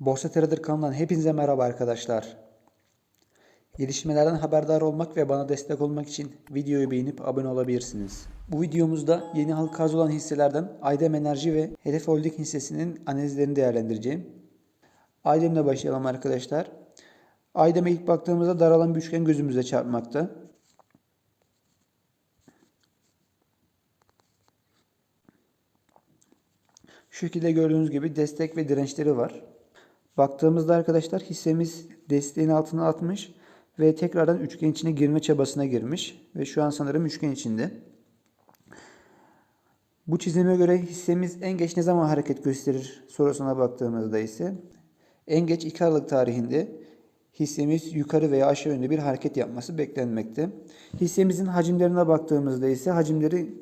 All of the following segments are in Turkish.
Borsa Trader kanalından hepinize merhaba arkadaşlar. Gelişmelerden haberdar olmak ve bana destek olmak için videoyu beğenip abone olabilirsiniz. Bu videomuzda yeni halka arz olan hisselerden Aydem Enerji ve Hedef Holding hissesinin analizlerini değerlendireceğim. Aydem'le başlayalım arkadaşlar. Aydem'e ilk baktığımızda daralan bir üçgen gözümüze çarpmakta. Şu şekilde gördüğünüz gibi destek ve dirençleri var. Baktığımızda arkadaşlar hissemiz desteğin altına atmış ve tekrardan üçgen içine girme çabasına girmiş ve şu an sanırım üçgen içinde. Bu çizime göre hissemiz en geç ne zaman hareket gösterir sorusuna baktığımızda ise en geç 2 Aralık tarihinde hissemiz yukarı veya aşağı yönde bir hareket yapması beklenmekte. Hissemizin hacimlerine baktığımızda ise hacimleri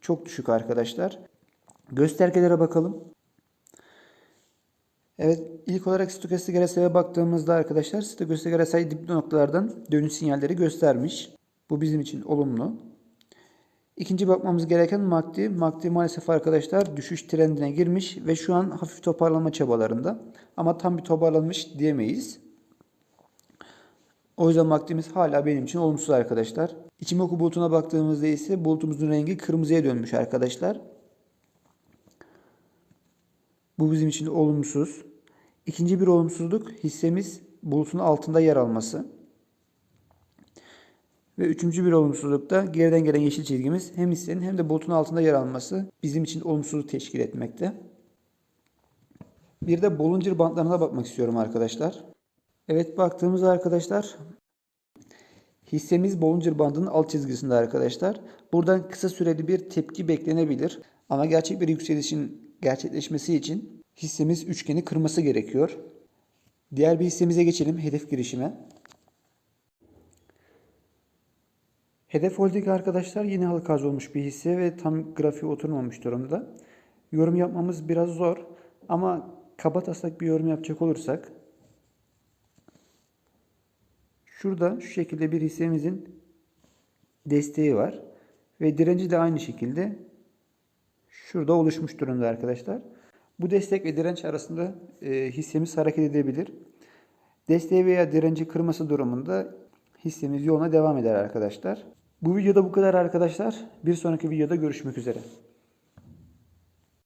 çok düşük arkadaşlar. Göstergelere bakalım. Evet ilk olarak stokastik RSI'ye baktığımızda arkadaşlar stokastik RSI dip noktalardan dönüş sinyalleri göstermiş. Bu bizim için olumlu. İkinci bakmamız gereken MACD. MACD maalesef arkadaşlar düşüş trendine girmiş ve şu an hafif toparlanma çabalarında. Ama tam bir toparlanmış diyemeyiz. O yüzden MACD'miz hala benim için olumsuz arkadaşlar. İçimoku bulutuna baktığımızda ise bulutumuzun rengi kırmızıya dönmüş arkadaşlar. Bu bizim için olumsuz. İkinci bir olumsuzluk hissemiz bulutun altında yer alması. Ve üçüncü bir olumsuzluk da geriden gelen yeşil çizgimiz hem hissenin hem de bulutun altında yer alması bizim için olumsuzluk teşkil etmekte. Bir de Bollinger bantlarına bakmak istiyorum arkadaşlar. Evet baktığımızda arkadaşlar hissemiz Bollinger bandının alt çizgisinde arkadaşlar. Buradan kısa süreli bir tepki beklenebilir. Ama gerçek bir yükselişin gerçekleşmesi için hissemiz üçgeni kırması gerekiyor. Diğer bir hissemize geçelim. Hedef girişime. Hedef Holding arkadaşlar yeni halka arz olmuş bir hisse ve tam grafiğe oturmamış durumda. Yorum yapmamız biraz zor ama kaba taslak bir yorum yapacak olursak şurada şu şekilde bir hissemizin desteği var ve direnci de aynı şekilde şurada oluşmuş durumda arkadaşlar. Bu destek ve direnç arasında e, hissemiz hareket edebilir. Desteği veya direnci kırması durumunda hissemiz yoluna devam eder arkadaşlar. Bu videoda bu kadar arkadaşlar. Bir sonraki videoda görüşmek üzere.